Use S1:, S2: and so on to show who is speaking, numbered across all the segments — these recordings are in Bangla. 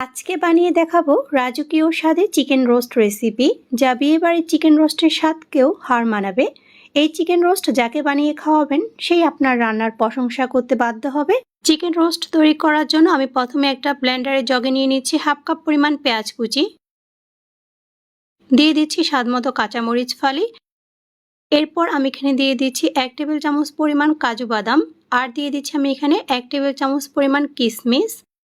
S1: আজকে বানিয়ে দেখাবো রাজকীয় স্বাদে চিকেন রোস্ট রেসিপি যা বিয়েবাড়ির চিকেন রোস্টের স্বাদকেও হার মানাবে। এই চিকেন রোস্ট যাকে বানিয়ে খাওয়াবেন, সেই আপনার রান্নার প্রশংসা করতে বাধ্য হবে। চিকেন রোস্ট তৈরি করার জন্য আমি প্রথমে একটা ব্লেন্ডারে জগে নিয়ে নিচ্ছি হাফ কাপ পরিমাণ পেঁয়াজ কুচি। দিয়ে দিচ্ছি স্বাদ মতো কাঁচামরিচ ফালি। এরপর আমি এখানে দিয়ে দিচ্ছি এক টেবিল চামচ পরিমাণ কাজু বাদাম। আর দিয়ে দিচ্ছি আমি এখানে এক টেবিল চামচ পরিমাণ কিশমিশ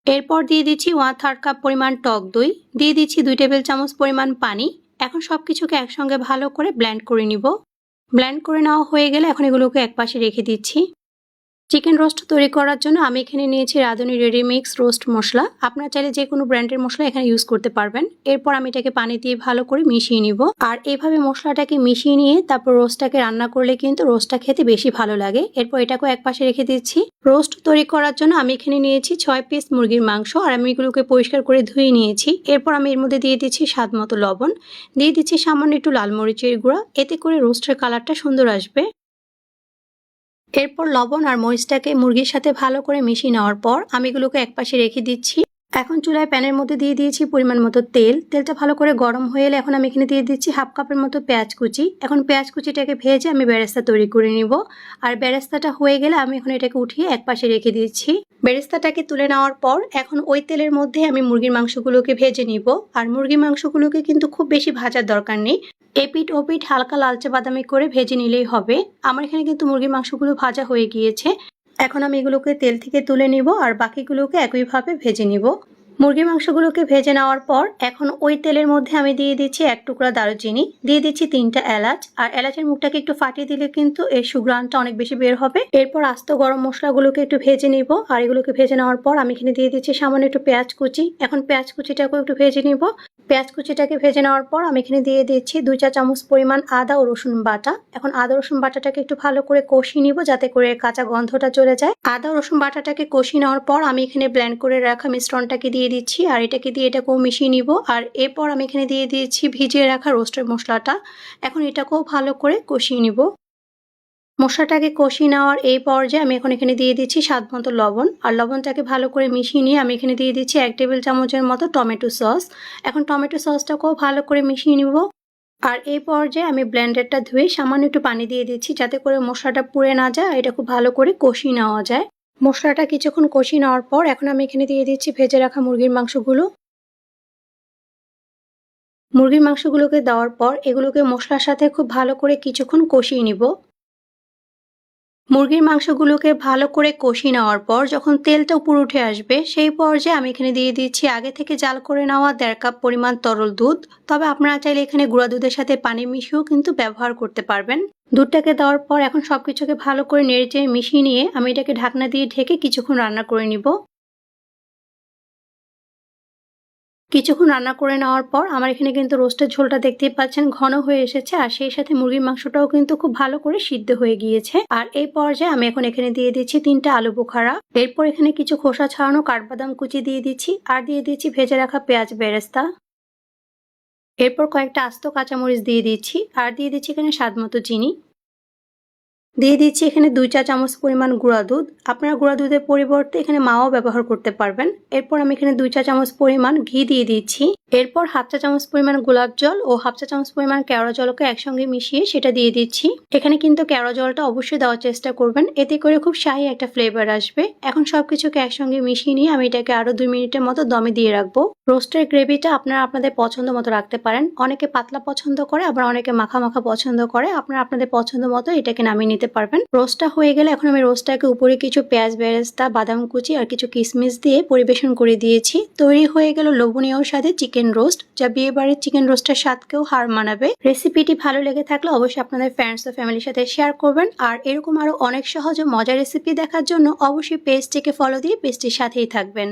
S1: এরপর দিয়ে দিচ্ছি ওয়ান থার্ড কাপ পরিমাণ টক দই, দিয়ে দিচ্ছি দুই টেবিল চামচ পরিমাণ পানি। এখন সব কিছুকে একসঙ্গে ভালো করে ব্ল্যান্ড করে নিব। ব্ল্যান্ড করে নেওয়া হয়ে গেলে এখন এগুলোকে একপাশে রেখে দিচ্ছি। চিকেন রোস্ট তৈরি করার জন্য আমি এখানে নিয়েছি রাঁধুনি রেডি মিক্স রোস্ট মশলা। আপনারা চাইলে যে কোনো ব্র্যান্ডের মশলা এখানে ইউজ করতে পারবেন। এরপর আমি এটাকে পানি দিয়ে ভালো করে মিশিয়ে নিব। আর এভাবে মশলাটাকে মিশিয়ে নিয়ে তারপর রোস্টটাকে রান্না করলে কিন্তু রোস্টটা খেতে বেশি ভালো লাগে। এরপর এটাকেও একপাশে রেখে দিচ্ছি। রোস্ট তৈরি করার জন্য আমি এখানে নিয়েছি ছয় পিস মুরগির মাংস। আর আমি এগুলোকে পরিষ্কার করে ধুয়ে নিয়েছি। এরপর আমি এর মধ্যে দিয়ে দিচ্ছি স্বাদ মতো লবণ। দিয়ে দিচ্ছি সামান্য একটু লাল মরিচের গুঁড়া। এতে করে রোস্টের কালারটা সুন্দর আসবে। এরপর লবণ আর মরিচটাকে মুরগির সাথে ভালো করে মিশিয়ে নেওয়ার পর আমি এগুলোকে একপাশে রেখে দিচ্ছি। এখন চুলায় প্যানের মধ্যে দিয়ে দিয়েছি পরিমাণ মতো তেল। তেলটা ভালো করে গরম হয়ে এলে এখন আমি এখানে দিয়ে দিচ্ছি হাফ কাপের মতো পেঁয়াজ কুচি। এখন পেঁয়াজ কুচিটাকে ভেজে আমি বেরেস্তা তৈরি করে নিব। আর বেরেস্তাটা হয়ে গেলে আমি এখন এটাকে উঠিয়ে একপাশে রেখে দিচ্ছি। বেরেস্তাটাকে তুলে নেওয়ার পর এখন ওই তেলের মধ্যে আমি মুরগির মাংসগুলোকে ভেজে নিব। আর মুরগির মাংসগুলোকে কিন্তু খুব বেশি ভাজার দরকার নেই। এপিট ওপিট হালকা লালচে বাদামি করে ভেজে নিলেই হবে। আমার এখানে কিন্তু মুরগির মাংসগুলো ভাজা হয়ে গিয়েছে। এখন আমি এগুলোকে তেল থেকে তুলে নিব আর বাকিগুলোকে একইভাবে ভেজে নিব। মুরগির মাংসগুলোকে ভেজে নেওয়ার পর এখন ওই তেলের মধ্যে আমি দিয়ে দিচ্ছি এক টুকরা দারুচিনি। দিয়ে দিচ্ছি তিনটা এলাচ। আর এলাচের মুখটাকে একটু ফাটিয়ে দিলে কিন্তু এর সুগ্রানটা অনেক বেশি বের হবে। এরপর আস্ত গরম মশলাগুলোকে একটু ভেজে নিব। আর এগুলোকে ভেজে নেওয়ার পর আমি এখানে দিয়ে দিচ্ছি সামান্য একটু পেঁয়াজ কুচি। এখন পেঁয়াজ কুচিটাকেও একটু ভেজে নিব। পেঁয়াজ কুচিটাকে ভেজে নেওয়ার পর আমি এখানে দিয়ে দিচ্ছি দুই চা চামচ পরিমাণ আদা ও রসুন বাটা। এখন আদা রসুন বাটাটাকে একটু ভালো করে কষিয়ে নিব যাতে করে কাঁচা গন্ধটা চলে যায়। আদা রসুন বাটাটাকে কষিয়ে নেওয়ার পর আমি এখানে ব্ল্যান্ড করে রাখা মিশ্রণটাকে দিয়ে দিচ্ছি আর এটাকে দিয়ে এটাকেও মিশিয়ে নিব। আর এরপর আমি এখানে দিয়ে দিয়েছি ভিজিয়ে রাখা রোস্টের মশলাটা। এখন এটাকেও ভালো করে কষিয়ে নিব। মশলাটাকে কষিয়ে নেওয়ার এই পর্যায়ে আমি এখন এখানে দিয়ে দিচ্ছি স্বাদ মতো লবণ। আর লবণটাকে ভালো করে মিশিয়ে নিয়ে আমি এখানে দিয়ে দিচ্ছি এক টেবিল চামচের মতো টমেটো সস। এখন টমেটো সসটাকেও ভালো করে মিশিয়ে নিব। আর এই পর্যায়ে আমি ব্লেন্ডারটা ধুয়ে সামান্য একটু পানি দিয়ে দিচ্ছি যাতে করে মশলাটা পুড়ে না যায় এটা খুব ভালো করে কষিয়ে নেওয়া যায়। মশলাটা কিছুক্ষণ কষিয়ে নেওয়ার পর এখন আমি এখানে দিয়ে দিচ্ছি ভেজে রাখা মুরগির মাংসগুলো। মুরগির মাংসগুলোকে দেওয়ার পর এগুলোকে মশলার সাথে খুব ভালো করে কিছুক্ষণ কষিয়ে নিব। মুরগির মাংসগুলোকে ভালো করে কষি নেওয়ার পর যখন তেলটা উপর উঠে আসবে, সেই পর্যায়ে আমি এখানে দিয়ে দিচ্ছি আগে থেকে জাল করে নেওয়া দেড় কাপ পরিমাণ তরল দুধ। তবে আপনারা চাইলে এখানে গুঁড়া দুধের সাথে পানি মিশিয়েও কিন্তু ব্যবহার করতে পারবেন। দুধটাকে দেওয়ার পর এখন সবকিছুকে ভালো করে নেড়ে চেয়ে মিশিয়ে নিয়ে আমি এটাকে ঢাকনা দিয়ে ঢেকে কিছুক্ষণ রান্না করে নিব। কিছুক্ষণ রান্না করে নেওয়ার পর আমার এখানে কিন্তু রোস্টের ঝোলটা দেখতেই পাচ্ছেন, ঘন হয়ে এসেছে আর সেই সাথে মুরগির মাংসটাও কিন্তু খুব ভালো করে সিদ্ধ হয়ে গিয়েছে। আর এই পর্যায়ে আমি এখন এখানে দিয়ে দিচ্ছি তিনটা আলু বোখারা। এরপর এখানে কিছু খোসা ছাড়ানো কাঠবাদাম কুচি দিয়ে দিচ্ছি আর দিয়ে দিচ্ছি ভেজে রাখা পেঁয়াজ বেরেস্তা। এরপর কয়েকটা আস্ত কাঁচামরিচ দিয়ে দিচ্ছি আর দিয়ে দিচ্ছি এখানে স্বাদ মতো চিনি। দিয়ে দিচ্ছি এখানে দুই চা চামচ পরিমাণ গুঁড়া দুধ। আপনারা গুঁড়া দুধের পরিবর্তে এখানে মাও ব্যবহার করতে পারবেন। এরপর আমি এখানে দুই চা চামচ পরিমাণ ঘি দিয়ে দিচ্ছি। এরপর হাফ চা চামচ পরিমাণ গোলাপ জল ও হাফ চা চামচ পরিমাণ কেওড়া জলকে একসঙ্গে মিশিয়ে সেটা দিয়ে দিচ্ছি। এখানে কিন্তু কেওড়া জলটা অবশ্যই দেওয়ার চেষ্টা করবেন। এতে করে খুব শাহি একটা ফ্লেভার আসবে। এখন সবকিছুকে একসঙ্গে মিশিয়ে নিয়ে আমি এটাকে আরও দুই মিনিটের মতো দমে দিয়ে রাখব। রোস্টের গ্রেভিটা আপনারা আপনাদের পছন্দ মতো রাখতে পারেন। অনেকে পাতলা পছন্দ করে, আবার অনেকে মাখা মাখা পছন্দ করে। আপনারা আপনাদের পছন্দ মতো এটাকে নামিয়ে নিতে পারবেন। রোস্টটা হয়ে গেলে এখন আমি রোস্টটাকে উপরে কিছু পেঁয়াজ, বেরেস্তা, বাদাম কুচি আর কিছু কিশমিশ দিয়ে পরিবেশন করে দিয়েছি। তৈরি হয়ে গেল লোভনীয় স্বাদে চিকেন রোস্ট, যা বিয়ে বাড়ির চিকেন রোস্টের স্বাদকেও হার মানাবে। রেসিপিটি ভালো লেগে থাকলে অবশ্যই আপনাদের ফ্রেন্ডস ও ফ্যামিলির সাথে শেয়ার করবেন। আর এরকম আরও অনেক সহজ ও মজার রেসিপি দেখার জন্য অবশ্যই পেজটিকে ফলো দিয়ে পেজটির সাথেই থাকবেন।